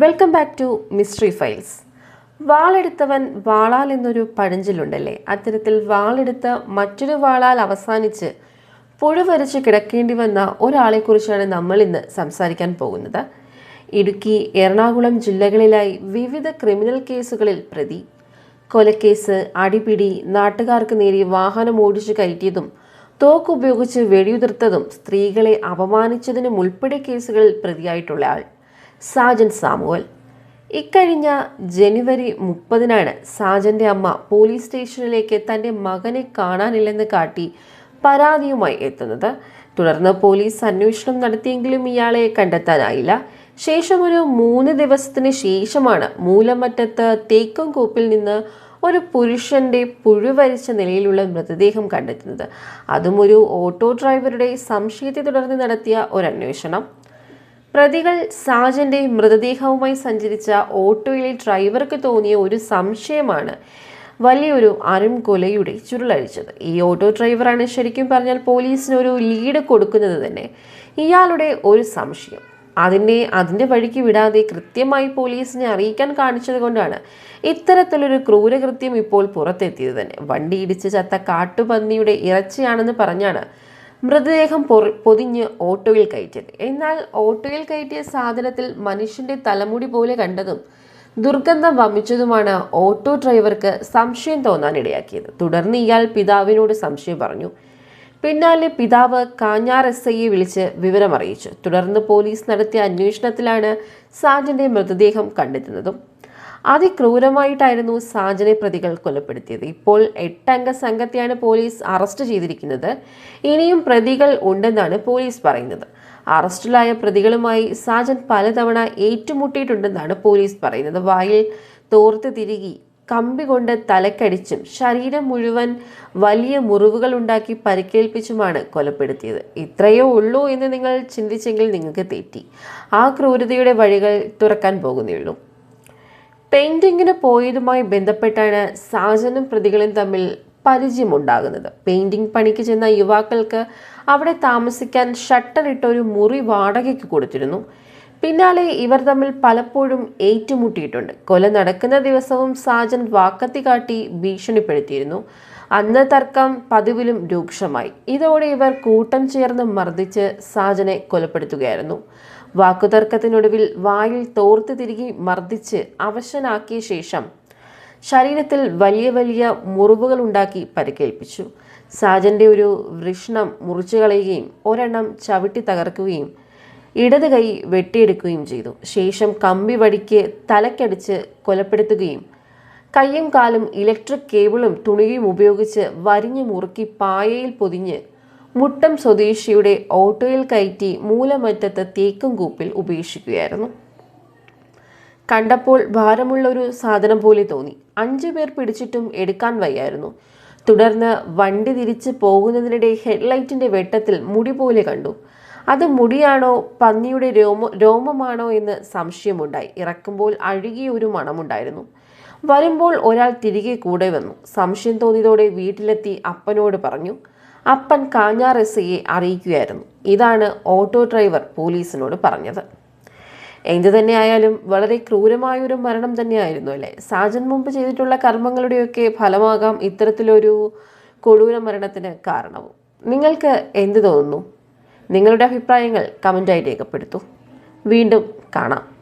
Welcome back to mystery files വാളെടുത്തവൻ വാളാൽ എന്നൊരു പഴഞ്ചൊല്ലുണ്ടല്ലേ? അത്തരത്തിൽ വാളെടുത്ത മറ്റൊരു വാളാൽ അവസാനിച്ച് പുഴുവരച്ച് കിടക്കേണ്ടി വന്ന ഒരാളെക്കുറിച്ചാണ് നമ്മൾ ഇന്ന് സംസാരിക്കാൻ പോകുന്നത്. ഇടുക്കി എറണാകുളം ജില്ലകളിലായി വിവിധ ക്രിമിനൽ കേസുകളിൽ പ്രതി. കൊലക്കേസ് അടിപിടി നാട്ടുകാർക്ക് നേരെ വാഹനം ഓടിച്ചു കയറ്റിയതും തോക്കുപയോഗിച്ച് വെടിയുതിർത്തതും സ്ത്രീകളെ അപമാനിച്ചതിനും ഉൾപ്പെടെ കേസുകളിൽ പ്രതിയായിട്ടുള്ള ആൾ. സാജൻ സാമുവൽ. ഇക്കഴിഞ്ഞ ജനുവരി മുപ്പതിനാണ് സാജന്റെ അമ്മ പോലീസ് സ്റ്റേഷനിലേക്ക് തന്റെ മകനെ കാണാനില്ലെന്ന് കാട്ടി പരാതിയുമായി എത്തുന്നത്. തുടർന്ന് പോലീസ് അന്വേഷണം നടത്തിയെങ്കിലും ഇയാളെ കണ്ടെത്താനായില്ല. ശേഷം ഒരു മൂന്ന് ദിവസത്തിന് ശേഷമാണ് മൂലമറ്റത്ത് തേക്കുംകൂപ്പിൽ നിന്ന് ഒരു പുരുഷന്റെ പുഴുവരിച്ച നിലയിലുള്ള മൃതദേഹം കണ്ടെത്തുന്നത്. അതും ഒരു ഓട്ടോ ഡ്രൈവറുടെ സംശയത്തെ തുടർന്ന് നടത്തിയ ഒരു അന്വേഷണം പ്രതികൾ സാജന്റെ മൃതദേഹവുമായി സഞ്ചരിച്ച ഓട്ടോയിലെ ഡ്രൈവർക്ക് തോന്നിയ ഒരു സംശയമാണ് വലിയൊരു അരുംകൊലയുടെ ചുരുളഴിച്ചത്. ഈ ഓട്ടോ ഡ്രൈവറാണ് ശരിക്കും പറഞ്ഞാൽ പോലീസിന് ഒരു ലീഡ് കൊടുക്കുന്നത് തന്നെ. ഇയാളുടെ ഒരു സംശയം. അതിനെ അതിന്റെ വഴിക്ക് വിടാതെ കൃത്യമായി പോലീസിനെ അറിയിക്കാൻ കാണിച്ചത് കൊണ്ടാണ് ഇത്തരത്തിലൊരു ക്രൂരകൃത്യം ഇപ്പോൾ പുറത്തെത്തിയത് തന്നെ. വണ്ടി ഇടിച്ച് ചത്ത കാട്ടുപന്നിയുടെ ഇറച്ചിയാണെന്ന് പറഞ്ഞാണ് മൃതദേഹം പൊറി- പൊതിഞ്ഞ് ഓട്ടോയിൽ കയറ്റിയത്. എന്നാൽ ഓട്ടോയിൽ കയറ്റിയ സാധനത്തിൽ മനുഷ്യന്റെ തലമുടി പോലെ കണ്ടതും ദുർഗന്ധം വമിച്ചതുമാണ് ഓട്ടോ ഡ്രൈവർക്ക് സംശയം തോന്നാനിടയാക്കിയത്. തുടർന്ന് ഇയാൾ പിതാവിനോട് സംശയം പറഞ്ഞു. പിന്നാലെ പിതാവ് കാഞ്ഞാർ എസ് ഐയെ വിളിച്ച് വിവരം അറിയിച്ചു തുടർന്ന് പോലീസ് നടത്തിയ അന്വേഷണത്തിലാണ് സാജന്റെ മൃതദേഹം കണ്ടെത്തുന്നതും അതിക്രൂരമായിട്ടായിരുന്നു സാജനെ പ്രതികൾ കൊലപ്പെടുത്തിയത്. ഇപ്പോൾ എട്ടംഗ സംഘത്തെയാണ് പോലീസ് അറസ്റ്റ് ചെയ്തിരിക്കുന്നത്. ഇനിയും പ്രതികൾ ഉണ്ടെന്നാണ് പോലീസ് പറയുന്നത്. അറസ്റ്റിലായ പ്രതികളുമായി സാജൻ പലതവണ ഏറ്റുമുട്ടിയിട്ടുണ്ടെന്നാണ് പോലീസ് പറയുന്നത്. വായിൽ തോർത്ത് തിരികി കമ്പി കൊണ്ട് തലക്കടിച്ചും ശരീരം മുഴുവൻ വലിയ മുറിവുകൾ ഉണ്ടാക്കി പരിക്കേൽപ്പിച്ചുമാണ് കൊലപ്പെടുത്തിയത്. ഇത്രയേ ഉള്ളൂ എന്ന് നിങ്ങൾ ചിന്തിച്ചെങ്കിൽ നിങ്ങൾക്ക് തെറ്റി. ആ ക്രൂരതയുടെ വഴികൾ തുറക്കാൻ പോകുന്നേയുള്ളൂ പെയിന്റിങ്ങിന് പോയതുമായി ബന്ധപ്പെട്ടാണ് സാജനും പ്രതികളും തമ്മിൽ പരിചയമുണ്ടാകുന്നത്. പെയിന്റിംഗ് പണിക്ക് ചെന്ന യുവാക്കൾക്ക് അവിടെ താമസിക്കാൻ ഷട്ടർ ഇട്ട ഒരു മുറി വാടകയ്ക്ക് കൊടുത്തിരുന്നു. പിന്നാലെ ഇവർ തമ്മിൽ പലപ്പോഴും ഏറ്റുമുട്ടിയിട്ടുണ്ട്. കൊല നടക്കുന്ന ദിവസവും സാജൻ വാക്കത്തി കാട്ടി ഭീഷണിപ്പെടുത്തിയിരുന്നു. അന്ന് തർക്കം പതിവിലും രൂക്ഷമായി. ഇതോടെ ഇവർ കൂട്ടം ചേർന്ന് മർദ്ദിച്ച് സാജനെ കൊലപ്പെടുത്തുകയായിരുന്നു. വാക്കുതർക്കത്തിനൊടുവിൽ വായിൽ തോർത്ത് തിരികെ മർദ്ദിച്ച് അവശനാക്കിയ ശേഷം ശരീരത്തിൽ വലിയ വലിയ മുറിവുകൾ ഉണ്ടാക്കി പരിക്കേൽപ്പിച്ചു. സാജന്റെ ഒരു വൃഷ്ണം മുറിച്ചു കളയുകയും ഒരെണ്ണം ചവിട്ടി തകർക്കുകയും ഇടത് കൈ വെട്ടിയെടുക്കുകയും ചെയ്തു. ശേഷം കമ്പി വടിക്ക് തലക്കടിച്ച് കൊലപ്പെടുത്തുകയും കയ്യും കാലും ഇലക്ട്രിക് കേബിളും തുണിയും ഉപയോഗിച്ച് വരിഞ്ഞു മുറുക്കി പായയിൽ പൊതിഞ്ഞ് മുട്ടം സ്വദേശിയുടെ ഓട്ടോയിൽ കയറ്റി മൂലമറ്റത്ത് തേക്കും കൂപ്പിൽ ഉപേക്ഷിക്കുകയായിരുന്നു. കണ്ടപ്പോൾ ഭാരമുള്ള ഒരു സാധനം പോലെ തോന്നി. അഞ്ചു പേർ പിടിച്ചിട്ടും എടുക്കാൻ വയ്യായിരുന്നു. തുടർന്ന് വണ്ടി തിരിച്ച് പോകുന്നതിനിടെ ഹെഡ്ലൈറ്റിന്റെ വെട്ടത്തിൽ മുടി പോലെ കണ്ടു. അത് മുടിയാണോ പന്നിയുടെ രോമ രോമമാണോ എന്ന് സംശയമുണ്ടായി. ഇറക്കുമ്പോൾ അഴുകിയ ഒരു മണമുണ്ടായിരുന്നു. വരുമ്പോൾ ഒരാൾ തിരികെ കൂടെ വന്നു. സംശയം തോന്നിയതോടെ വീട്ടിലെത്തി അപ്പനോട് പറഞ്ഞു അപ്പൻ കാഞ്ഞാർ എസ് ഐയെ അറിയിക്കുകയായിരുന്നു. ഇതാണ് ഓട്ടോ ഡ്രൈവർ പോലീസിനോട് പറഞ്ഞത്. എന്തു തന്നെയായാലും വളരെ ക്രൂരമായൊരു മരണം തന്നെയായിരുന്നു അല്ലേ? സാജൻ മുമ്പ് ചെയ്തിട്ടുള്ള കർമ്മങ്ങളുടെയൊക്കെ ഫലമാകാം ഇത്തരത്തിലൊരു കൊടൂര മരണത്തിന് കാരണവും. നിങ്ങൾക്ക് എന്ത് തോന്നുന്നു? നിങ്ങളുടെ അഭിപ്രായങ്ങൾ കമന്റായി രേഖപ്പെടുത്തൂ. വീണ്ടും കാണാം.